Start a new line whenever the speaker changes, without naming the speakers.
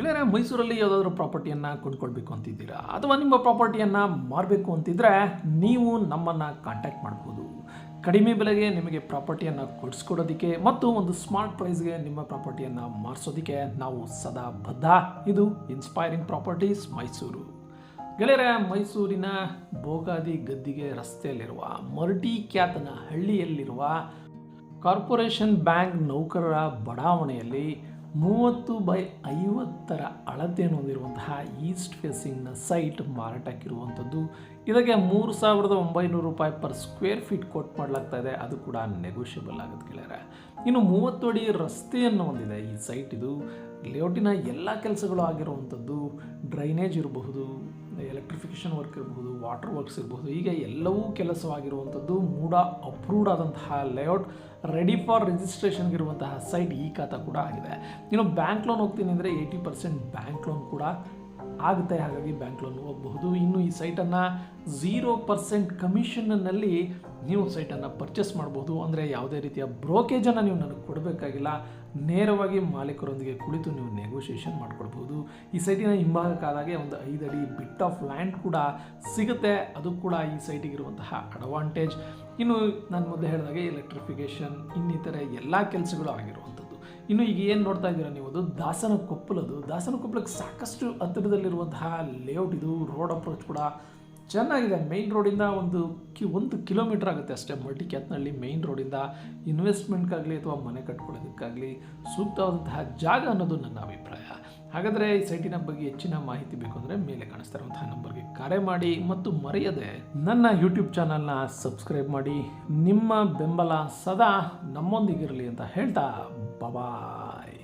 ಗೆಳೆಯರೆ ಮೈಸೂರಲ್ಲಿ ಯಾವುದಾದ್ರೂ ಪ್ರಾಪರ್ಟಿಯನ್ನು ಕೊಂಡ್ಕೊಳ್ಬೇಕು ಅಂತಿದ್ದೀರಾ? ಅಥವಾ ನಿಮ್ಮ ಪ್ರಾಪರ್ಟಿಯನ್ನು ಮಾರಬೇಕು ಅಂತಿದ್ರೆ ನೀವು ನಮ್ಮನ್ನು ಕಾಂಟ್ಯಾಕ್ಟ್ ಮಾಡ್ಬೋದು. ಕಡಿಮೆ ಬೆಲೆಗೆ ನಿಮಗೆ ಪ್ರಾಪರ್ಟಿಯನ್ನು ಕೊಡಿಸ್ಕೊಡೋದಕ್ಕೆ ಮತ್ತು ಒಂದು ಸ್ಮಾರ್ಟ್ ಪ್ರೈಸ್ಗೆ ನಿಮ್ಮ ಪ್ರಾಪರ್ಟಿಯನ್ನು ಮಾರಿಸೋದಕ್ಕೆ ನಾವು ಸದಾ ಬದ್ಧ. ಇದು ಇನ್ಸ್ಪೈರಿಂಗ್ ಪ್ರಾಪರ್ಟೀಸ್ ಮೈಸೂರು. ಗೆಳೆಯರ, ಮೈಸೂರಿನ ಬೋಗಾದಿ ಗದ್ದಿಗೆ ರಸ್ತೆಯಲ್ಲಿರುವ ಮರಟಿ ಖ್ಯಾತನ ಹಳ್ಳಿಯಲ್ಲಿರುವ ಕಾರ್ಪೊರೇಷನ್ ಬ್ಯಾಂಕ್ ನೌಕರರ ಬಡಾವಣೆಯಲ್ಲಿ ಮೂವತ್ತು ಬೈ ಐವತ್ತರ ಅಳತೆಯನ್ನು ಹೊಂದಿರುವಂತಹ ಈಸ್ಟ್ ಫೇಸಿಂಗ್ನ ಸೈಟ್ ಮಾರಾಟಕ್ಕಿರುವಂಥದ್ದು. ಇದಕ್ಕೆ ಮೂರು ಸಾವಿರದ ಒಂಬೈನೂರು ರೂಪಾಯಿ ಪರ್ ಸ್ಕ್ವೇರ್ ಫೀಟ್ ಕೊಟ್ಟು ಮಾಡಲಾಗ್ತಾ ಇದೆ ಅದು ಕೂಡ ನೆಗೋಷಿಯಬಲ್ ಆಗುತ್ತೆ ಗೆಳೆಯರೆ. ಇನ್ನು ಮೂವತ್ತು ಅಡಿ ರಸ್ತೆಯನ್ನು ಹೊಂದಿದೆ ಈ ಸೈಟ್ ಇದು. ಲೇಔಟಿನ ಎಲ್ಲ ಕೆಲಸಗಳು ಆಗಿರುವಂಥದ್ದು. ಡ್ರೈನೇಜ್ ಇರಬಹುದು. ಎಲೆಕ್ಟ್ರಿಫಿಕೇಷನ್ ವರ್ಕ್ ಇರಬಹುದು ವಾಟರ್ ವರ್ಕ್ಸ್ ಇರಬಹುದು ಹೀಗೆ ಎಲ್ಲವೂ ಕೆಲಸವಾಗಿರುವಂಥದ್ದು ಮೂಡ ಅಪ್ರೂವ್ಡ್ ಆದಂತಹ ಲೇಔಟ್ ರೆಡಿ ಫಾರ್ ರಿಜಿಸ್ಟ್ರೇಷನ್ಗೆ ಇರುವಂತಹ ಸೈಟ್ ಈ ಖಾತ ಕೂಡ ಆಗಿದೆ. ಇನ್ನು ಬ್ಯಾಂಕ್ ಲೋನ್ ಹೋಗ್ತೀನಿ ಅಂದರೆ ಏಯ್ಟಿ ಪರ್ಸೆಂಟ್ ಬ್ಯಾಂಕ್ ಲೋನ್ ಕೂಡ ಆಗುತ್ತೆ, ಹಾಗಾಗಿ ಬ್ಯಾಂಕ್ ಲೋನ್ ಹೋಗಬಹುದು. ಇನ್ನು ಈ ಸೈಟನ್ನು ಝೀರೋ ಪರ್ಸೆಂಟ್ ಕಮಿಷನ್ನಲ್ಲಿ ನೀವು ಸೈಟನ್ನು ಪರ್ಚೇಸ್ ಮಾಡ್ಬೋದು. ಅಂದರೆ ಯಾವುದೇ ರೀತಿಯ ಬ್ರೋಕೇಜನ್ನು ನೀವು ನನಗೆ ಕೊಡಬೇಕಾಗಿಲ್ಲ. ನೇರವಾಗಿ ಮಾಲೀಕರೊಂದಿಗೆ ಕುಳಿತು ನೀವು ನೆಗೋಷಿಯೇಷನ್ ಮಾಡ್ಕೊಳ್ಬೋದು ಈ ಸೈಟಿನ ಹಿಂಭಾಗಕ್ಕಾದಾಗೆ ಒಂದು ಐದು ಅಡಿ ಬಿಟ್ ಆಫ್ ಲ್ಯಾಂಡ್ ಕೂಡ ಸಿಗುತ್ತೆ. ಅದು ಕೂಡ ಈ ಸೈಟಿಗಿರುವಂತಹ ಅಡ್ವಾಂಟೇಜ್ ಇನ್ನು ನಾನು ಮೊದಲು ಹೇಳಿದಾಗೆ ಎಲೆಕ್ಟ್ರಿಫಿಕೇಷನ್ ಇನ್ನಿತರೆ ಎಲ್ಲ ಕೆಲಸಗಳು ಆಗಿರುವಂಥದ್ದು. ಇನ್ನು ಈಗ ಏನು ನೋಡ್ತಾ ಇದ್ದೀರಾ ನೀವು? ಅದು ದಾಸನ ಕೊಪ್ಪಲದು. ದಾಸನ ಕೊಪ್ಪಲಕ್ಕೆ ಸಾಕಷ್ಟು ಹತ್ತಿರದಲ್ಲಿರುವಂತಹ ಲೇಔಟ್ ಇದು ರೋಡ್ ಅಪ್ರೋಚ್ ಕೂಡ ಚೆನ್ನಾಗಿದೆ. ಮೈನ್ ರೋಡಿಂದ ಒಂದು ಕಿ, ಒಂದು ಕಿಲೋಮೀಟರ್ ಆಗುತ್ತೆ ಅಷ್ಟೇ. ಮಲ್ಟಿ ಕ್ಯಾತ್ನಲ್ಲಿ ಮೈನ್ ರೋಡಿಂದ ಇನ್ವೆಸ್ಟ್ಮೆಂಟ್ಗಾಗಲಿ ಅಥವಾ ಮನೆ ಕಟ್ಕೊಳ್ಳೋದಕ್ಕಾಗಲಿ ಸೂಕ್ತವಾದಂತಹ ಜಾಗ ಅನ್ನೋದು ನನ್ನ ಅಭಿಪ್ರಾಯ. ಹಾಗಾದರೆ ಈ ಸೈಟಿನ ಬಗ್ಗೆ ಹೆಚ್ಚಿನ ಮಾಹಿತಿ ಬೇಕು ಅಂದರೆ ಮೇಲೆ ಕಾಣಿಸ್ತಾ ಇರುವಂತಹ ನಂಬರ್ಗೆ ಕರೆ ಮಾಡಿ ಮತ್ತು ಮರೆಯದೆ ನನ್ನ ಯೂಟ್ಯೂಬ್ ಚಾನಲ್ನ ಸಬ್ಸ್ಕ್ರೈಬ್ ಮಾಡಿ. ನಿಮ್ಮ ಬೆಂಬಲ ಸದಾ ನಮ್ಮೊಂದಿಗಿರಲಿ ಅಂತ ಹೇಳ್ತಾ ಬಾಯ್